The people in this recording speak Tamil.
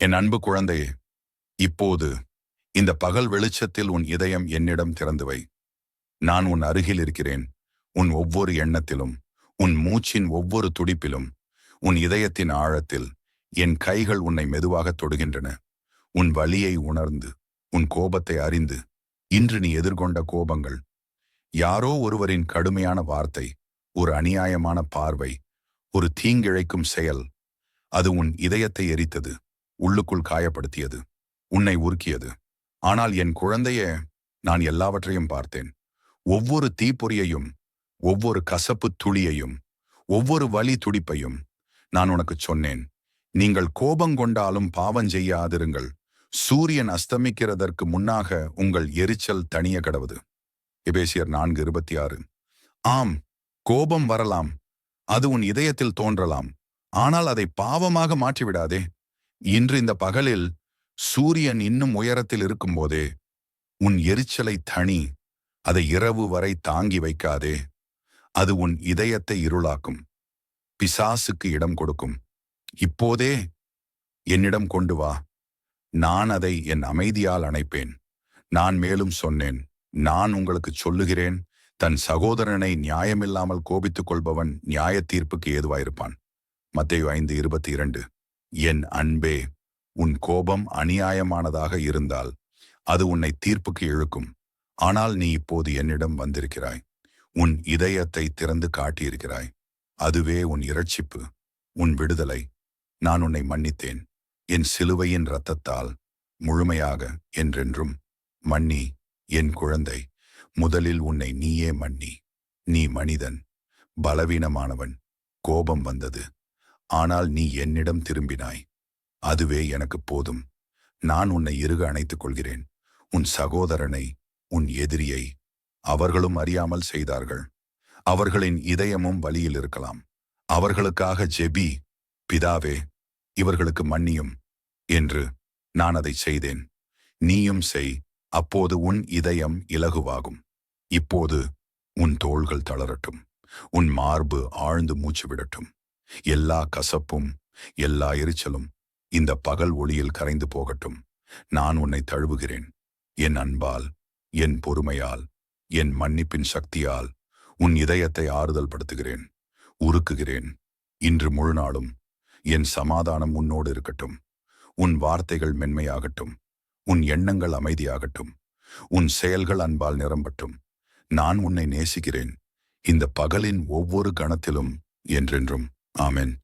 என் அன்பு குழந்தையே இப்போது இந்த பகல் வெளிச்சத்தில் உன் இதயம் என்னிடம் திறந்து வை. நான் உன் அருகில் இருக்கிறேன். உன் ஒவ்வொரு எண்ணத்திலும் உன் மூச்சின் ஒவ்வொரு துடிப்பிலும் உன் இதயத்தின் ஆழத்தில் என் கைகள் உன்னை மெதுவாக தொடுகின்றன. உன் வலியை உணர்ந்து உன் கோபத்தை அறிந்து இன்று நீ எதிர்கொண்ட கோபங்கள் யாரோ ஒருவரின் கடுமையான வார்த்தை ஒரு அநியாயமான பார்வை ஒரு தீங்கிழைக்கும் செயல் அது உன் இதயத்தை எரித்தது. உள்ளுக்குள் காயப்படுத்தியது உன்னை உருக்கியது. ஆனால் என் குழந்தைய நான் எல்லாவற்றையும் பார்த்தேன். ஒவ்வொரு தீப்பொறியையும் ஒவ்வொரு கசப்பு துளியையும் ஒவ்வொரு வலி துடிப்பையும் நான் உனக்கு சொன்னேன். நீங்கள் கோபங்கொண்டாலும் பாவம் செய்யாதிருங்கள். சூரியன் அஸ்தமிக்கிறதற்கு முன்னாக உங்கள் எரிச்சல் தனிய கடவுது. எபேசியர் நான்கு இருபத்தி ஆறு ஆம் கோபம் வரலாம். அது உன் இதயத்தில் தோன்றலாம். ஆனால் அதை பாவமாக மாற்றிவிடாதே. இன்று இந்த பகலில் சூரியன் இன்னும் உயரத்தில் இருக்கும்போதே உன் எரிச்சலை தனி அதை இரவு வரை தாங்கி வைக்காதே. அது உன் இதயத்தை இருளாக்கும். பிசாசுக்கு இடம் கொடுக்கும். இப்போதே என்னிடம் கொண்டு வா. நான் அதை என் அமைதியால் அணைப்பேன். நான் மேலும் சொன்னேன் நான் உங்களுக்கு சொல்லுகிறேன் தன் சகோதரனை நியாயமில்லாமல் கோபித்துக் கொள்பவன் நியாய தீர்ப்புக்கு ஏதுவாயிருப்பான். மத்தேயு ஐந்து இருபத்தி இரண்டு. என் அன்பே உன் கோபம் அநியாயமானதாக இருந்தால் அது உன்னை தீர்ப்புக்கு இழுக்கும். ஆனால் நீ இப்போது என்னிடம் வந்திருக்கிறாய். உன் இதயத்தை திறந்து காட்டியிருக்கிறாய். அதுவே உன் இரட்சிப்பு உன் விடுதலை. நான் உன்னை மன்னித்தேன். என் சிலுவையின் இரத்தத்தால் முழுமையாக என்றென்றும் மன்னி என் குழந்தை முதலில் உன்னை நீயே மன்னி. நீ மனிதன் பலவீனமானவன். கோபம் வந்தது. ஆனால் நீ என்னிடம் திரும்பினாய். அதுவே எனக்கு போதும். நான் உன்னை இறுக அணைத்துக் கொள்கிறேன். உன் சகோதரனை உன் எதிரியை அவர்களும் அறியாமல் செய்தார்கள். அவர்களின் இதயமும் வழியில் இருக்கலாம். அவர்களுக்காக ஜெபி பிதாவே இவர்களுக்கு மன்னியும் என்று நான் அதை செய்தேன். நீயும் செய் அப்போது உன் இதயம் இலகுவாகும். இப்போது உன் தோள்கள் தளரட்டும். உன் மார்பு ஆழ்ந்து மூச்சு விடட்டும் எல்லா கசப்பும் எல்லா எரிச்சலும் இந்த பகல் ஒளியில் கரைந்து போகட்டும். நான் உன்னை தழுவுகிறேன். என் அன்பால் என் பொறுமையால் என் மன்னிப்பின் சக்தியால் உன் இதயத்தை ஆறுதல் படுத்துகிறேன் உருக்குகிறேன். இன்று முழு நாளும் என் சமாதானம் உன்னோடு இருக்கட்டும். உன் வார்த்தைகள் மென்மையாகட்டும். உன் எண்ணங்கள் அமைதியாகட்டும். உன் செயல்கள் அன்பால் நிரம்பட்டும். நான் உன்னை நேசிக்கிறேன். இந்த பகலின் ஒவ்வொரு கணத்திலும் என்றென்றும் Amen.